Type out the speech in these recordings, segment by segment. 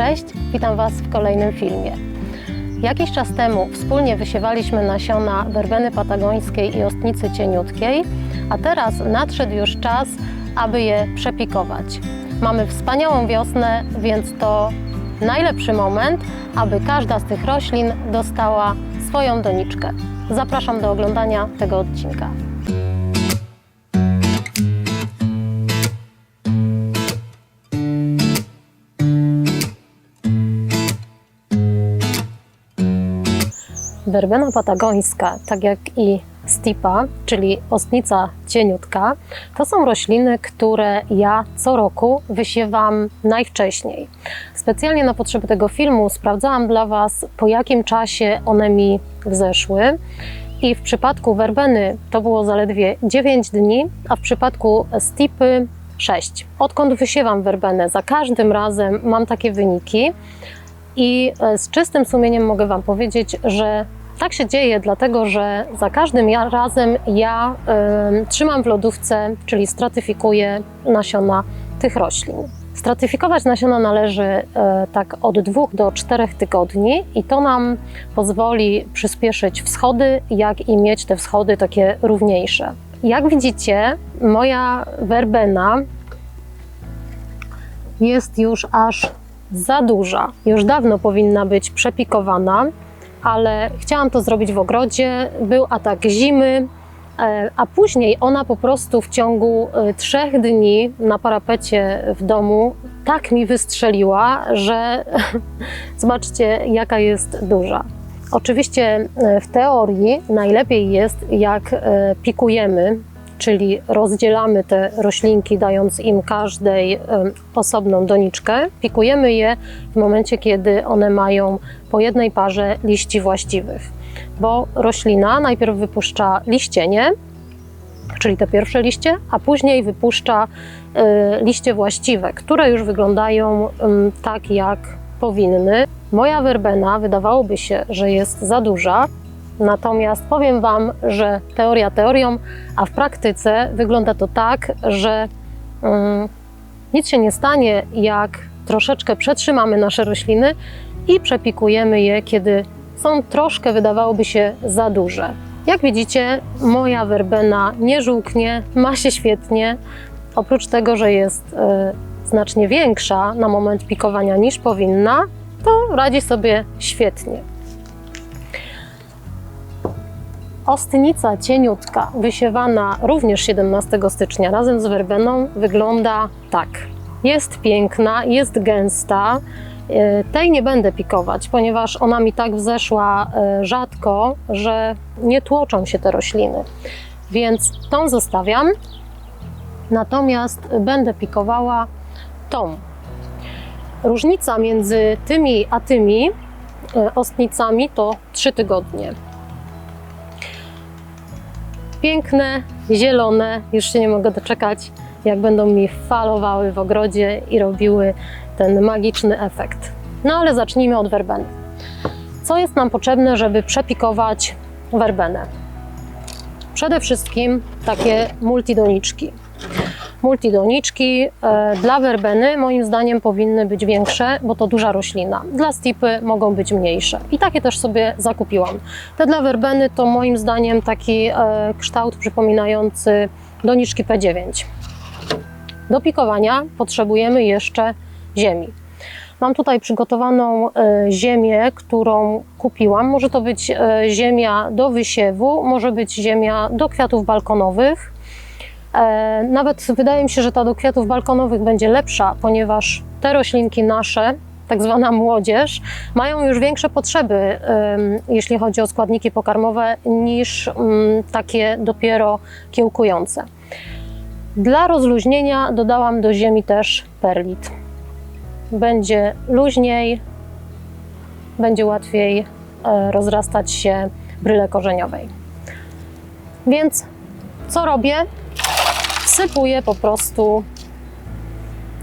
Cześć, witam Was w kolejnym filmie. Jakiś czas temu wspólnie wysiewaliśmy nasiona werbeny patagońskiej i ostnicy cieniutkiej, a teraz nadszedł już czas, aby je przepikować. Mamy wspaniałą wiosnę, więc to najlepszy moment, aby każda z tych roślin dostała swoją doniczkę. Zapraszam do oglądania tego odcinka. Werbena patagońska, tak jak i stipa, czyli ostnica cieniutka, to są rośliny, które ja co roku wysiewam najwcześniej. Specjalnie na potrzeby tego filmu sprawdzałam dla Was, po jakim czasie one mi wzeszły. I w przypadku werbeny to było zaledwie 9 dni, a w przypadku stipy 6. Odkąd wysiewam werbenę, za każdym razem mam takie wyniki. I e, z czystym sumieniem mogę Wam powiedzieć, że tak się dzieje, dlatego że za każdym razem ja em, trzymam w lodówce, czyli stratyfikuję nasiona tych roślin. Stratyfikować nasiona należy e, tak od dwóch do czterech tygodni i to nam pozwoli przyspieszyć wschody, jak i mieć te wschody takie równiejsze. Jak widzicie, moja werbena jest już aż za duża. Już dawno powinna być przepikowana, ale chciałam to zrobić w ogrodzie. Był atak zimy, e, a później ona po prostu w ciągu e, trzech dni na parapecie w domu tak mi wystrzeliła, że zobaczcie, jaka jest duża. Oczywiście e, w teorii najlepiej jest, jak pikujemy, czyli rozdzielamy te roślinki, dając im każdej osobną doniczkę. Pikujemy je w momencie, kiedy one mają po jednej parze liści właściwych, bo roślina najpierw wypuszcza liścienie, czyli te pierwsze liście, a później wypuszcza e, liście właściwe, które już wyglądają tak, jak powinny. Moja werbena wydawałoby się, że jest za duża, Natomiast powiem Wam, że teoria teorią, a w praktyce wygląda to tak, że mm, nic się nie stanie, jak troszeczkę przetrzymamy nasze rośliny i przepikujemy je, kiedy są troszkę, wydawałoby się, za duże. Jak widzicie, moja werbena nie żółknie, ma się świetnie. Oprócz tego, że jest e, znacznie większa na moment pikowania niż powinna, to radzi sobie świetnie. Ostnica cieniutka, wysiewana również 17 stycznia razem z werbeną, wygląda tak. Jest piękna, jest gęsta. E, Tej nie będę pikować, ponieważ ona mi tak wzeszła e, rzadko, że nie tłoczą się te rośliny. Więc tą zostawiam. Natomiast będę pikowała tą. Różnica między tymi a tymi e, ostnicami to 3 tygodnie piękne, zielone. Już się nie mogę doczekać, jak będą mi falowały w ogrodzie i robiły ten magiczny efekt. No ale zacznijmy od werbeny. Co jest nam potrzebne, żeby przepikować werbenę? Przede wszystkim takie multidoniczki. Multidoniczki e, dla werbeny moim zdaniem powinny być większe, bo to duża roślina. Dla stipy mogą być mniejsze. I takie też sobie zakupiłam. Te dla werbeny to moim zdaniem taki e, kształt przypominający doniczki P9. Do pikowania potrzebujemy jeszcze ziemi. Mam tutaj przygotowaną e, ziemię, którą kupiłam. Może to być ziemia do wysiewu, może być ziemia do kwiatów balkonowych. E, Nawet wydaje mi się, że ta do kwiatów balkonowych będzie lepsza, ponieważ te roślinki nasze, tak zwana młodzież, mają już większe potrzeby, jeśli chodzi o składniki pokarmowe, niż mm, takie dopiero kiełkujące. Dla rozluźnienia dodałam do ziemi też perlit. Będzie luźniej, będzie łatwiej e, rozrastać się bryle korzeniowej. Więc co robię? Wsypuję po prostu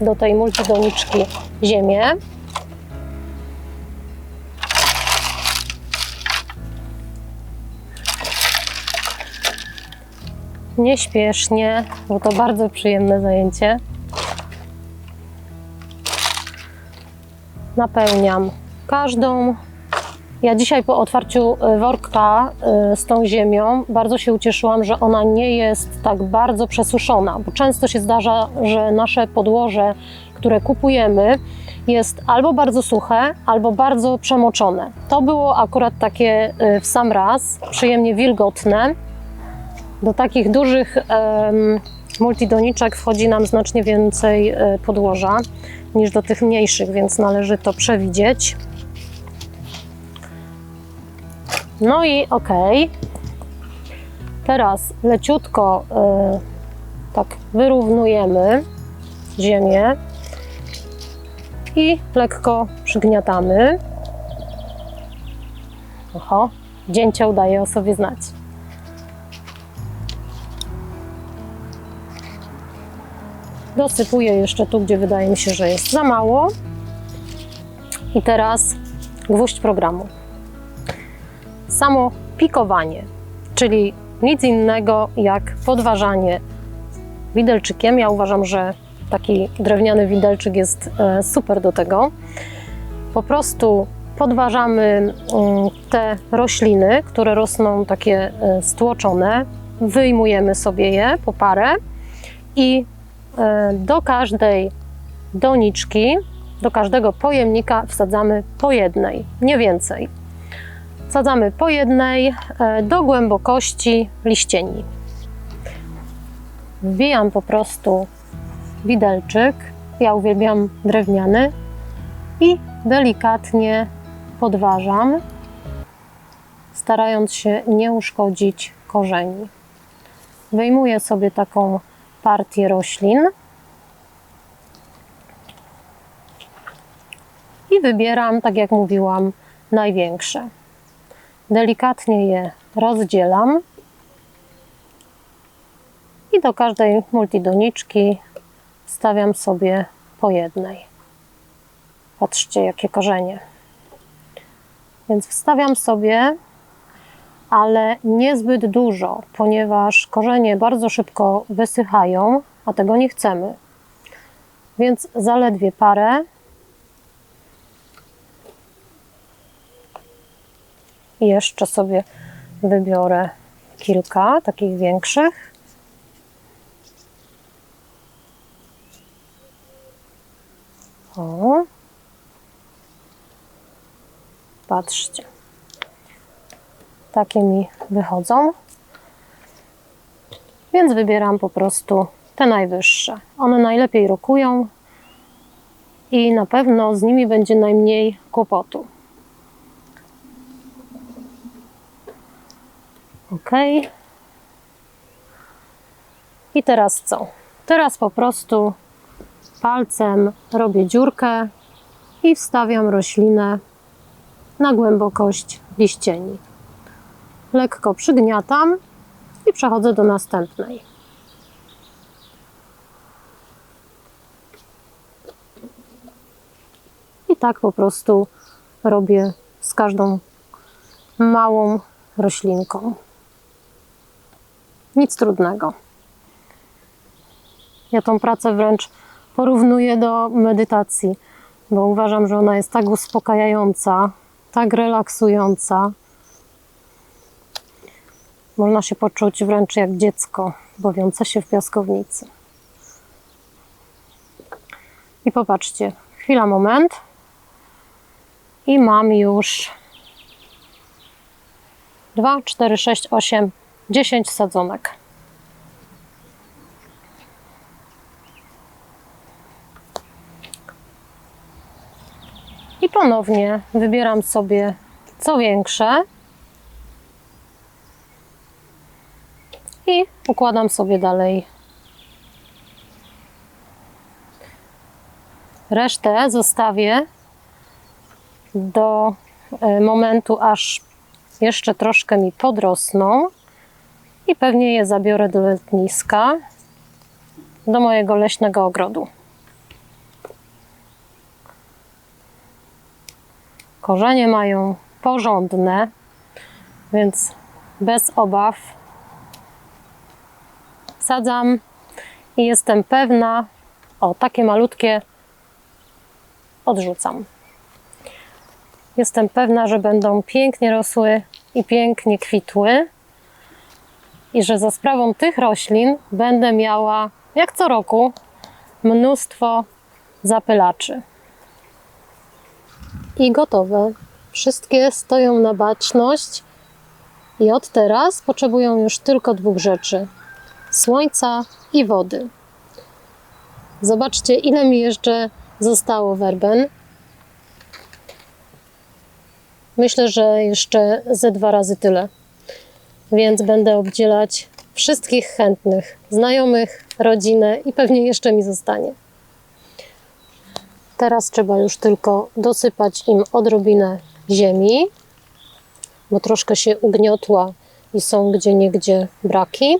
do tej multidoniczki ziemię. Nieśpiesznie, bo to bardzo przyjemne zajęcie. napełniam każdą. Ja dzisiaj po otwarciu y, worka y, z tą ziemią bardzo się ucieszyłam, że ona nie jest tak bardzo przesuszona, bo często się zdarza, że nasze podłoże, które kupujemy, jest albo bardzo suche, albo bardzo przemoczone. To było akurat takie y, w sam raz, przyjemnie wilgotne. Do takich dużych em, multidoniczek wchodzi nam znacznie więcej podłoża niż do tych mniejszych, więc należy to przewidzieć. No i ok. Teraz leciutko e, tak wyrównujemy ziemię i lekko przygniatamy. Oho, dzięcioł daje o sobie znać. Dosypuję jeszcze tu, gdzie wydaje mi się, że jest za mało. I teraz gwóźdź programu. Samo pikowanie, czyli nic innego jak podważanie widelczykiem. Ja uważam, że taki drewniany widelczyk jest e, super do tego. Po prostu podważamy mm, te rośliny, które rosną takie e, stłoczone, wyjmujemy sobie je po parę i e, do każdej doniczki, do każdego pojemnika wsadzamy po jednej, nie więcej. Wsadzamy po jednej e, do głębokości liścieni. Wbijam po prostu widelczyk. Ja uwielbiam drewniany i delikatnie podważam, starając się nie uszkodzić korzeni. Wyjmuję sobie taką partię roślin i wybieram, tak jak mówiłam, największe. Delikatnie je rozdzielam i do każdej multidoniczki stawiam sobie po jednej. Patrzcie, jakie korzenie. Więc wstawiam sobie, ale niezbyt dużo, ponieważ korzenie bardzo szybko wysychają, a tego nie chcemy. Więc zaledwie parę. Jeszcze sobie wybiorę kilka takich większych. O. Patrzcie. Takie mi wychodzą. Więc wybieram po prostu te najwyższe. One najlepiej rokują i na pewno z nimi będzie najmniej kłopotu. Ok. I teraz co? Teraz po prostu palcem robię dziurkę i wstawiam roślinę na głębokość liścieni. Lekko przygniatam i przechodzę do następnej. I tak po prostu robię z każdą małą roślinką. Nic trudnego. Ja tą pracę wręcz porównuję do medytacji, bo uważam, że ona jest tak uspokajająca, tak relaksująca. Można się poczuć wręcz jak dziecko bawiące się w piaskownicy. I popatrzcie, chwila, moment. I mam już 2, 4, 6, 8, 10 sadzonek. I ponownie wybieram sobie co większe i układam sobie dalej. Resztę zostawię do e, momentu, aż jeszcze troszkę mi podrosną i pewnie je zabiorę do letniska, do mojego leśnego ogrodu. Korzenie mają porządne, więc bez obaw wsadzam i jestem pewna, o takie malutkie odrzucam. Jestem pewna, że będą pięknie rosły i pięknie kwitły. I że za sprawą tych roślin będę miała, jak co roku, mnóstwo zapylaczy. I gotowe. Wszystkie stoją na baczność i od teraz potrzebują już tylko dwóch rzeczy: słońca i wody. Zobaczcie, ile mi jeszcze zostało werben. Myślę, że jeszcze ze dwa razy tyle. Więc będę obdzielać wszystkich chętnych, znajomych, rodzinę i pewnie jeszcze mi zostanie. Teraz trzeba już tylko dosypać im odrobinę ziemi, bo troszkę się ugniotła i są gdzie niegdzie braki.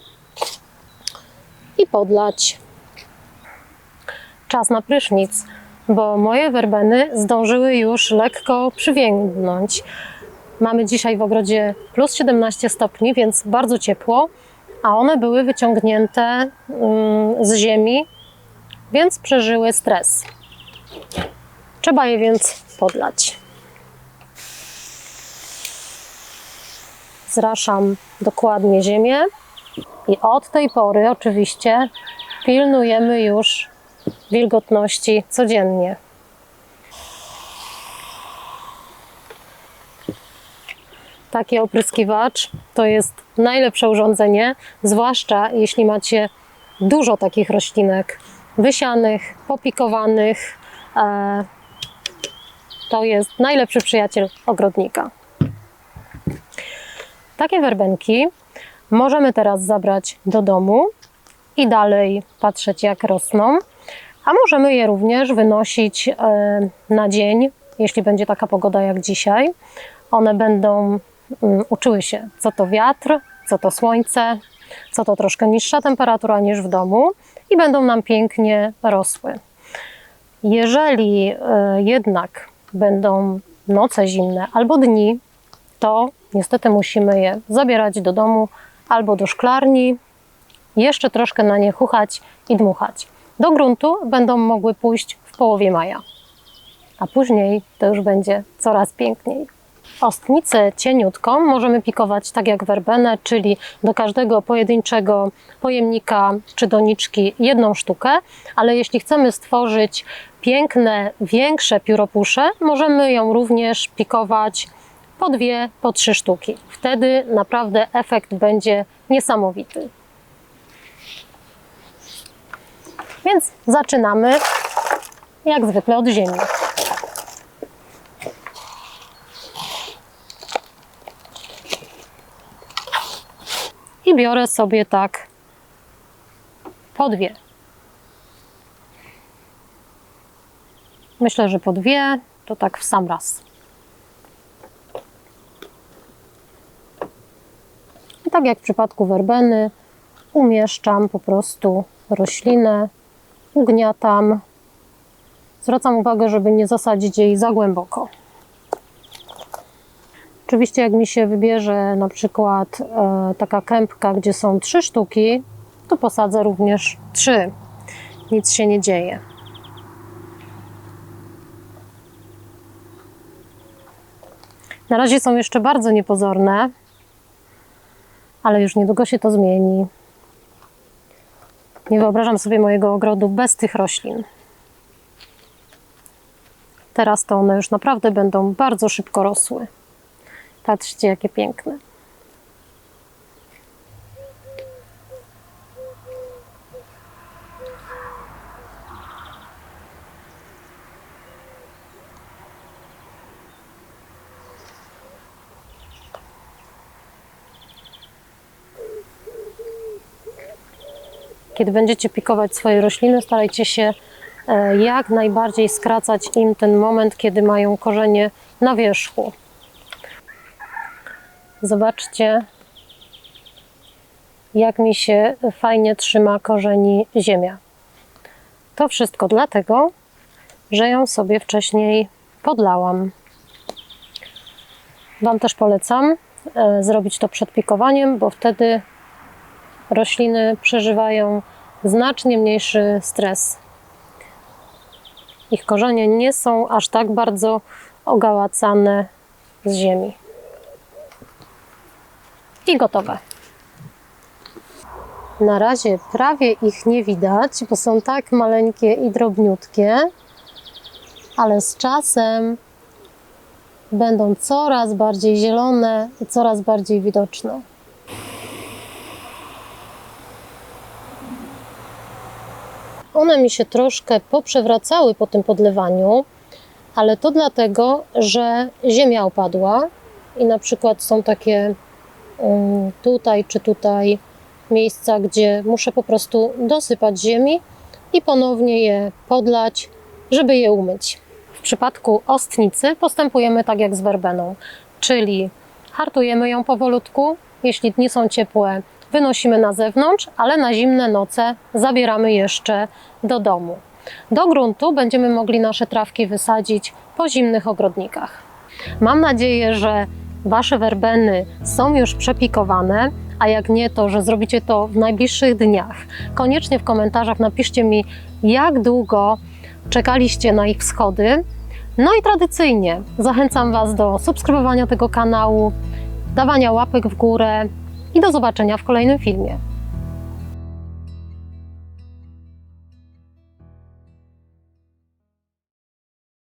I podlać. Czas na prysznic, bo moje werbeny zdążyły już lekko przywiędnąć. Mamy dzisiaj w ogrodzie plus 17 stopni, więc bardzo ciepło, a one były wyciągnięte mm, z ziemi, więc przeżyły stres. Trzeba je więc podlać. Zraszam dokładnie ziemię i od tej pory oczywiście pilnujemy już wilgotności codziennie. Taki opryskiwacz to jest najlepsze urządzenie, zwłaszcza jeśli macie dużo takich roślinek wysianych, popikowanych. E, to jest najlepszy przyjaciel ogrodnika. Takie werbenki możemy teraz zabrać do domu i dalej patrzeć, jak rosną, a możemy je również wynosić e, na dzień, jeśli będzie taka pogoda jak dzisiaj. One będą uczyły się, co to wiatr, co to słońce, co to troszkę niższa temperatura niż w domu i będą nam pięknie rosły. Jeżeli e, jednak będą noce zimne albo dni, to niestety musimy je zabierać do domu albo do szklarni, jeszcze troszkę na nie chuchać i dmuchać. Do gruntu będą mogły pójść w połowie maja, a później to już będzie coraz piękniej. Ostnicę cieniutką możemy pikować tak jak werbenę, czyli do każdego pojedynczego pojemnika czy doniczki jedną sztukę, ale jeśli chcemy stworzyć piękne, większe pióropusze, możemy ją również pikować po dwie, po trzy sztuki. Wtedy naprawdę efekt będzie niesamowity. Więc zaczynamy jak zwykle od ziemi. Biorę sobie tak po dwie. Myślę, że po dwie to tak w sam raz. I tak jak w przypadku werbeny, umieszczam po prostu roślinę, ugniatam. Zwracam uwagę, żeby nie zasadzić jej za głęboko. Oczywiście, jak mi się wybierze na przykład e, taka kępka, gdzie są trzy sztuki, to posadzę również trzy. Nic się nie dzieje. Na razie są jeszcze bardzo niepozorne, ale już niedługo się to zmieni. Nie wyobrażam sobie mojego ogrodu bez tych roślin. Teraz to one już naprawdę będą bardzo szybko rosły. Patrzcie, jakie piękne. Kiedy będziecie pikować swoje rośliny, starajcie się e, jak najbardziej skracać im ten moment, kiedy mają korzenie na wierzchu. Zobaczcie, jak mi się fajnie trzyma korzeni ziemia. To wszystko dlatego, że ją sobie wcześniej podlałam. Wam też polecam e, zrobić to przed pikowaniem, bo wtedy rośliny przeżywają znacznie mniejszy stres. Ich korzenie nie są aż tak bardzo ogałacane z ziemi. I gotowe. Na razie prawie ich nie widać, bo są tak maleńkie i drobniutkie, ale z czasem będą coraz bardziej zielone i coraz bardziej widoczne. One mi się troszkę poprzewracały po tym podlewaniu, ale to dlatego, że ziemia opadła i na przykład są takie tutaj czy tutaj miejsca, gdzie muszę po prostu dosypać ziemi i ponownie je podlać, żeby je umyć. W przypadku ostnicy postępujemy tak jak z werbeną, czyli hartujemy ją powolutku. Jeśli dni są ciepłe, wynosimy na zewnątrz, ale na zimne noce zabieramy jeszcze do domu. Do gruntu będziemy mogli nasze trawki wysadzić po zimnych ogrodnikach. Mam nadzieję, że Wasze werbeny są już przepikowane, a jak nie, to że zrobicie to w najbliższych dniach. Koniecznie w komentarzach napiszcie mi, jak długo czekaliście na ich wschody. No i tradycyjnie zachęcam Was do subskrybowania tego kanału, dawania łapek w górę i do zobaczenia w kolejnym filmie.